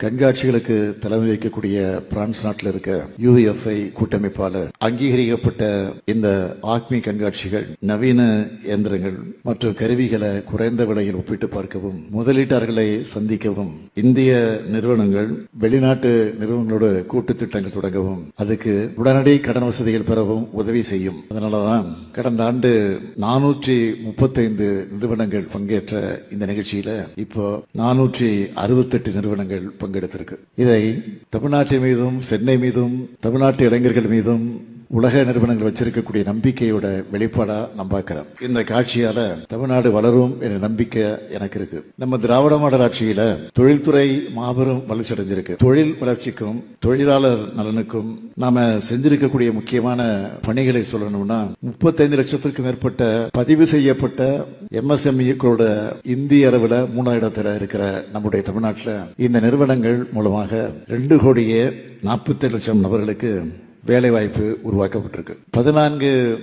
கண்காட்சிகளுக்கு தலைமை வைக்கக்கூடிய பிரான்ஸ் நாட்டில் இருக்க யூஎஃப்ஐ கூட்டமைப்பாளர் அங்கீகரிக்கப்பட்ட இந்த ஆக்மி கண்காட்சிகள் நவீன இயந்திரங்கள் மற்றும் கருவிகளை குறைந்த விலையில் ஒப்பிட்டு பார்க்கவும் முதலீட்டாளர்களை சந்திக்கவும் இந்திய நிறுவனங்கள் வெளிநாட்டு நிறுவனங்களோட கூட்டு திட்டங்கள் தொடங்கவும் அதுக்கு உடனடி கடன் வசதிகள் பெறவும் உதவி செய்யும். அதனாலதான் கடந்த ஆண்டு நானூற்றி முப்பத்தைந்து நிறுவனங்கள் பங்கேற்ற இந்த நிகழ்ச்சியில இப்போ நானூற்றி அறுபத்தெட்டு நிறுவனங்கள் பங்கெடுத்திருக்கு. இதை தமிழ்நாட்டின் மீதும் சென்னை மீதும் தமிழ்நாட்டு இளைஞர்கள் மீதும் உலக நிறுவனங்கள் வச்சிருக்கக்கூடிய நம்பிக்கையோட வெளிப்பாடா நான் பார்க்கிறேன். இந்த காட்சியால தமிழ்நாடு வளரும் என்ற நம்பிக்கை எனக்கு இருக்கு. நம்ம திராவிட மாடல் ஆட்சியில தொழில்துறை மாபெரும் வளர்ச்சி அடைஞ்சிருக்கு. தொழில் வளர்ச்சிக்கும் தொழிலாளர் நலனுக்கும் நாம செஞ்சிருக்கக்கூடிய முக்கியமான பணிகளை சொல்லணும்னா முப்பத்தைந்து லட்சத்திற்கும் மேற்பட்ட பதிவு செய்யப்பட்ட எம்எஸ்எம்இக்களோட இந்திய அளவில் மூணாம் இடத்துல இருக்கிற நம்முடைய தமிழ்நாட்டில் இந்த நிறுவனங்கள் மூலமாக ரெண்டு கோடியே நாற்பத்தி லட்சம் நபர்களுக்கு வேலைவாய்ப்பு உருவாக்கப்பட்டிருக்கு. பதினான்கு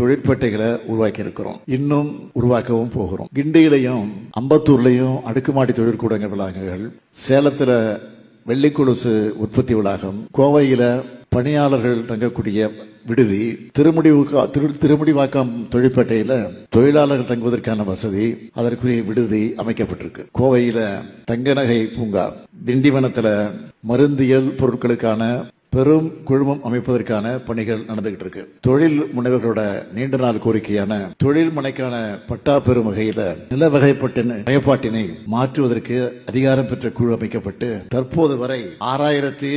தொழிற்பேட்டைகளை உருவாக்கி இருக்கிறோம் இன்னும் உருவாக்கவும் போகிறோம். கிண்டியிலையும் அம்பத்தூர்லையும் அடுக்குமாடி தொழிற்கூடங்கள் வளாகங்கள் சேலத்துல வெள்ளிக்கொலுசு உற்பத்தி வளாகம் கோவையில பணியாளர்கள் தங்கக்கூடிய விடுதி திருமுடிவுக்கா திரு திருமுடிவாக்கம் தொழிற்பேட்டையில தொழிலாளர்கள் தங்குவதற்கான வசதி அதற்குரிய விடுதி அமைக்கப்பட்டிருக்கு. கோவையில தங்க நகை பூங்கா திண்டிவனத்துல மருந்தியல் பொருட்களுக்கான பெரும் குழுமம் அமைப்பதற்கான பணிகள் நடந்துகிட்டு இருக்கு தொழில் முனைவர்களோட நீண்ட நாள் கோரிக்கையான தொழில் முனைக்கான பட்டா பெறும் வகையில நில வகைப்பட்டின வகைப்பாட்டினை மாற்றுவதற்கு அதிகாரம் பெற்ற குழு அமைக்கப்பட்டு தற்போது வரை ஆறாயிரத்தி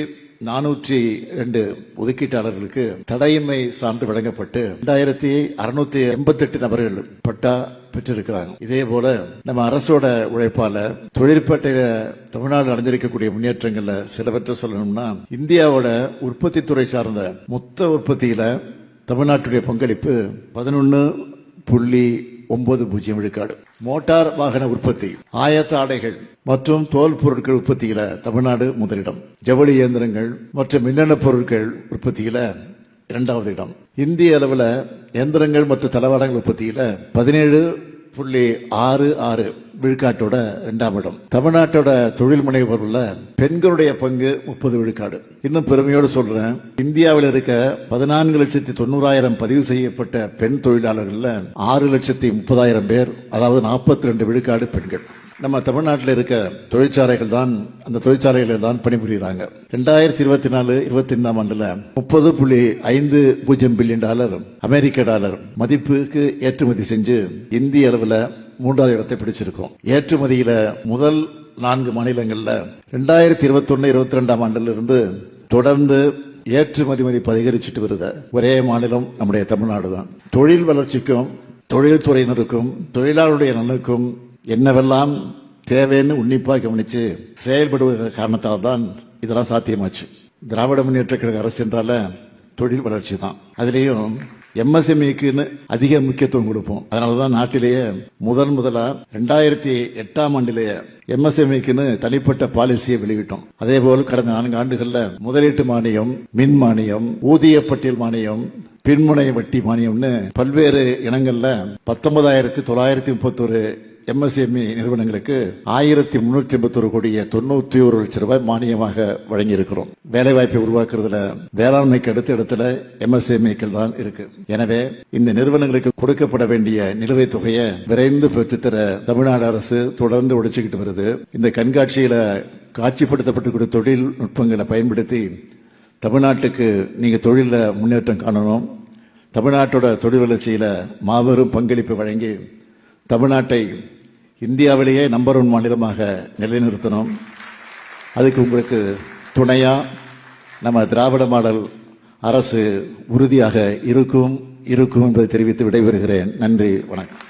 நானூற்றி ரெண்டு ஒதுக்கீட்டாளர்களுக்கு தடையின்மை சான்று வழங்கப்பட்டு இரண்டாயிரத்தி அறுநூத்தி எண்பத்தி எட்டு நபர்கள் பட்டா பெற்றிருக்கிறாங்க. இதே போல நம்ம அரசோட உழைப்பால தொழிற்பேட்டையில தமிழ்நாடு அடைஞ்சிருக்கக்கூடிய முன்னேற்றங்கள்ல சிலவற்றை சொல்லணும்னா இந்தியாவோட உற்பத்தி துறை சார்ந்த மொத்த உற்பத்தியில தமிழ்நாட்டுடைய பங்களிப்பு பதினொன்னு புள்ளி ஒன்பது பூஜ்ஜியம் விழுக்காடு. மோட்டார் வாகன உற்பத்தி ஆயத்த ஆடைகள் மற்றும் தோல் பொருட்கள் உற்பத்தியில தமிழ்நாடு முதலிடம். ஜவுளி இயந்திரங்கள் மற்றும் மின்னணு பொருட்கள் உற்பத்தியில இரண்டாவது இடம். இந்திய அளவில் எந்திரங்கள் மற்றும் தளவாடங்கள் உற்பத்தியில் பதினேழு புள்ளி ஆறு ஆறு விழுக்காட்டோட இரண்டாம் இடம். தமிழ்நாட்டோட தொழில் முனைவர்ல பெண்களுடைய பங்கு முப்பது விழுக்காடு. இன்னும் பெருமையோடு சொல்றேன் இந்தியாவில் இருக்க பதினான்கு லட்சத்தி தொண்ணூறாயிரம் பதிவு செய்யப்பட்ட பெண் தொழிலாளர்கள்ல ஆறு லட்சத்தி முப்பதாயிரம் பேர் அதாவது நாற்பத்தி ரெண்டு விழுக்காடு பெண்கள். நம்ம தமிழ்நாட்டில் இருக்க தொழிற்சாலைகள் தான் அந்த தொழிற்சாலைகளில் தான் பணிபுரிகிறாங்க. ரெண்டாயிரத்தி இருபத்தி நாலு இருபத்தி ஐந்தாம் ஆண்டுல முப்பது புள்ளி ஐந்து பூஜ்ஜியம் பில்லியன் டாலர் அமெரிக்க டாலர் மதிப்புக்கு ஏற்றுமதி செஞ்சு இந்திய அளவில் மூன்றாவது இடத்தை பிடிச்சிருக்கோம். ஏற்றுமதியில முதல் நான்கு மாநிலங்கள்ல ரெண்டாயிரத்தி இருபத்தி ஒன்னு இருபத்தி ரெண்டாம் ஆண்டுல இருந்து தொடர்ந்து ஏற்றுமதி மதிப்பு அதிகரிச்சுட்டு வருது. ஒரே மாநிலம் நம்முடைய தமிழ்நாடு தான். தொழில் வளர்ச்சிக்கும் தொழில்துறையினருக்கும் தொழிலாளருடைய நலனுக்கும் என்னவெல்லாம் தேவைன்னு உன்னிப்பாக கவனித்து செயல்படுவதற்கு காரணத்தால் தான் இதெல்லாம் சாத்தியமாச்சு. திராவிட முன்னேற்ற கழக அரசு என்றால தொழில் வளர்ச்சி தான். அதுலேயும் எம்எஸ்எம்இக்குன்னு அதிக முக்கியத்துவம் கொடுப்போம். அதனாலதான் நாட்டிலேயே முதன் முதலா ரெண்டாயிரத்தி எட்டாம் ஆண்டிலேயே எம்எஸ்எம்இக்குன்னு தனிப்பட்ட பாலிசியை வெளியிட்டோம். அதே போல் கடந்த நான்கு ஆண்டுகள்ல முதலீட்டு மானியம் மின் மானியம் ஊதிய பட்டியல் மானியம் பின்முனை வட்டி மானியம்னு பல்வேறு இனங்கள்ல பத்தொன்பதாயிரத்தி தொள்ளாயிரத்தி முப்பத்தொரு எம்எஸ்எம்இ நிறுவனங்களுக்கு ஆயிரத்தி முன்னூற்றி ஐம்பத்தொரு கோடியே தொண்ணூத்தி ஒரு லட்சம் ரூபாய் மானியமாக வழங்கியிருக்கிறோம். வேலைவாய்ப்பை உருவாக்குறதுல வேளாண்மைக்கு அடுத்த இடத்துல எம்எஸ்எம்இக்கள் தான் இருக்கு. எனவே இந்த நிறுவனங்களுக்கு கொடுக்கப்பட வேண்டிய நிலுவைத் தொகையை விரைந்து பெற்றுத்தர தமிழ்நாடு அரசு தொடர்ந்து உடைச்சுக்கிட்டு வருது. இந்த கண்காட்சியில காட்சிப்படுத்தப்பட்டுக்கூடிய தொழில்நுட்பங்களை பயன்படுத்தி தமிழ்நாட்டுக்கு நீங்க தொழில முன்னேற்றம் காணணும். தமிழ்நாட்டோட தொழில் வளர்ச்சியில மாபெரும் பங்களிப்பு வழங்கி தமிழ்நாட்டை இந்தியாவிலேயே நம்பர் ஒன் மாநிலமாக நிலைநிறுத்தணும் அதுக்கு உங்களுக்கு துணையா நம்ம திராவிட மாடல் அரசு உறுதியாக இருக்கும் இருக்கும் என்பதை தெரிவித்து விடைபெறுகிறேன். நன்றி வணக்கம்.